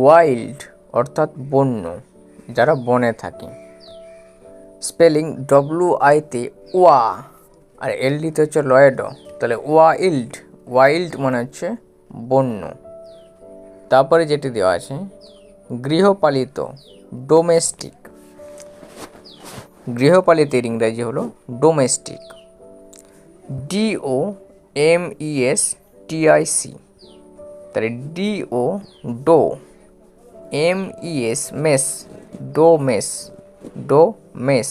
Wild অর্থাৎ বন্য, যারা বনে থাকে। স্পেলিং ডব্লু আইতে ওয়া, আর এলডিতে হচ্ছে লয়েড। তাহলে ওয়াইল্ড ওয়াইল্ড মানে হচ্ছে বন্য। তারপরে যেটি দেওয়া আছে, গৃহপালিত ডোমেস্টিক গৃহপালিতের ইংরাজি হলো domestic D O M E S T I C তাহলে D O do M E S mes, do mes do mes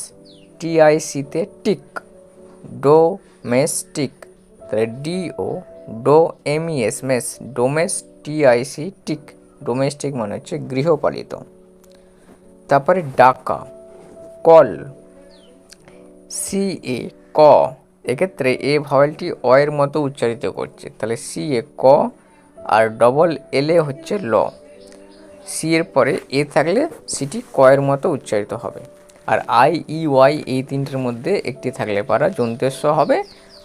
টিআইসিতে tic, do mes tic, তাহলে D O do M E S mes domes T I C tic domestic মানে হচ্ছে গৃহপালিত। তারপরে ডাকা, call, C এ ক, এক্ষেত্রে এ ভাওয়েলটি অ মতো উচ্চারিত করছে, তাহলে সি এ ক আর ডবল এলে হচ্ছে ল। সি এর পরে এ থাকলে সিটি ক এর মতো উচ্চারিত হবে। আর আই ই ওয়াই এই তিনটের মধ্যে একটি থাকলে পারা যন্ত্রেস্ব হবে।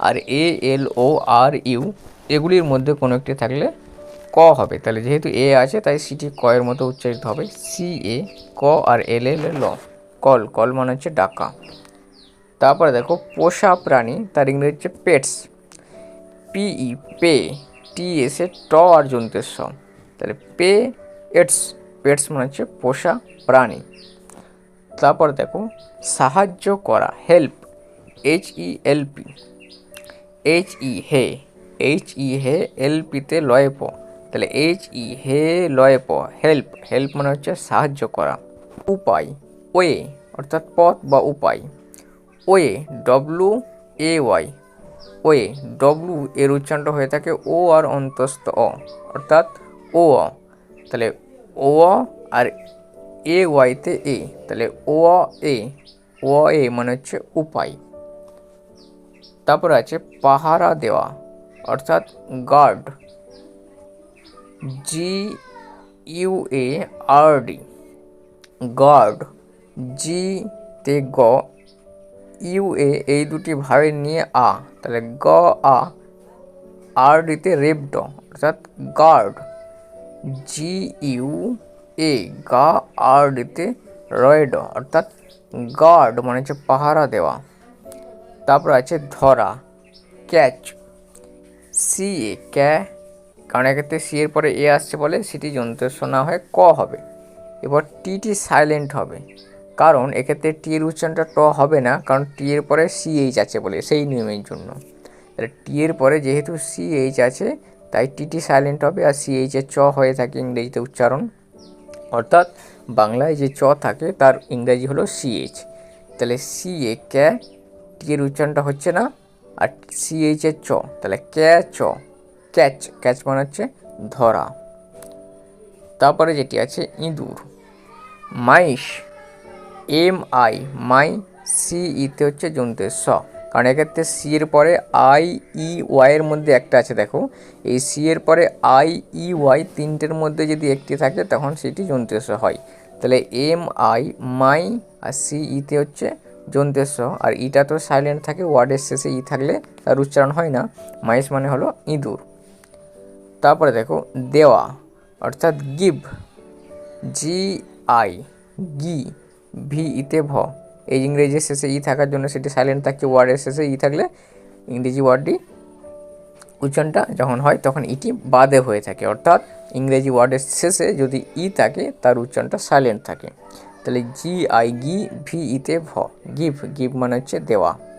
আর এ এল ও আর ইউ এগুলির মধ্যে কোনো একটি থাকলে ক হবে। তাহলে যেহেতু এ আছে, তাই সিটি ক এর মতো উচ্চারিত হবে। সি এ ক আর এল এল ল কল কল মানে হচ্ছে ডাকা। তারপরে দেখো, পোষা প্রাণী, তার ইংরেজি হচ্ছে পেটস। পিই পে টি এসে ট আর জন্তের তাহলে পে এটস পেটস মানে হচ্ছে পোষা প্রাণী। তারপর দেখো, সাহায্য করা help H E L P H E he H E he L পিতে লয় প। তাহলে এইচ ই হে লয় প হেল্প হেল্প মানে হচ্ছে সাহায্য করা। উপায় ওয়ে অর্থাৎ পথ বা উপায়। Way W A Y way W এর উচ্চারণটা হয়ে থাকে ও আর অন্তস্থ অ। অর্থাৎ ও অ তাহলে ও আর এ ওয়াইতে এ, তাহলে ও এ ও এ মানে হচ্ছে উপায়। তারপর আছে পাহারা দেওয়া, অর্থাৎ guard G U A R D guard G তে গ ইউ এ এই দুটি ভাবে নিয়ে আ, তাহলে গ আ আর ডিতে রেপড অর্থাৎ গার্ড জি ইউ এ গা আর ডিতে রয়েড অর্থাৎ গার্ড মানে হচ্ছে পাহারা দেওয়া। তারপর আছে ধরা ক্যাচ সি এ ক্যা কারণ এক্ষেত্রে সি এর পরে এ আসছে বলে সিটি যন্ত্রের শোনা হয় ক হবে। এবার টিটি সাইলেন্ট হবে, কারণ এক্ষেত্রে টি এর উচ্চারণটা ট হবে না, কারণ টি এর পরে সি এইচ আছে বলে, সেই নিয়মের জন্য। টি এর পরে যেহেতু সি এইচ আছে তাই টিটি সাইলেন্ট হবে আর সি এইচের চ হয়ে থাকে ইংরেজিতে উচ্চারণ। অর্থাৎ বাংলায় যে চ থাকে তার ইংরেজি হলো সি এইচ তাহলে সি এ ক্যা টি এর উচ্চারণটা হচ্ছে না, আর সি এইচের চ, তাহলে ক্যা চ, ক্যাচ ক্যাচ মানে হচ্ছে ধরা। তারপরে যেটি আছে ইঁদুর। Mice, M I, mi, C ইতে হচ্ছে যন্ত্রের স। কারণ এক্ষেত্রে সি এর পরে আই ই ওয়াই এর মধ্যে একটা আছে, দেখো। এই সি এর পরে আই ই ওয়াই তিনটের মধ্যে যদি একটি থাকে, তখন সেটি যন্ত্রের হয়। তাহলে এম আই মাই আর সি ইতে হচ্ছে যন্ত্রের আর ইটা তো সাইলেন্ট থাকে ওয়ার্ডের শেষে ই থাকলে তার উচ্চারণ হয় না। মাইস মানে হলো ইঁদুর। তারপরে দেখো, দেওয়া, অর্থাৎ give G I gi V ইতে ভ। এই ইংরেজির শেষে ই থাকার জন্য সেটি সাইলেন্ট থাকছে ওয়ার্ডের শেষে ই থাকলে ইংরেজি ওয়ার্ডটি উচ্চারণটা যখন হয় তখন ইটি বাদে হয়ে থাকে। অর্থাৎ ইংরেজি ওয়ার্ডের শেষে যদি ই থাকে, তার উচ্চারণটা সাইলেন্ট থাকে। তাহলে জি আই গি ভি ইতে ভ গিভ গিভ মানে হচ্ছে দেওয়া।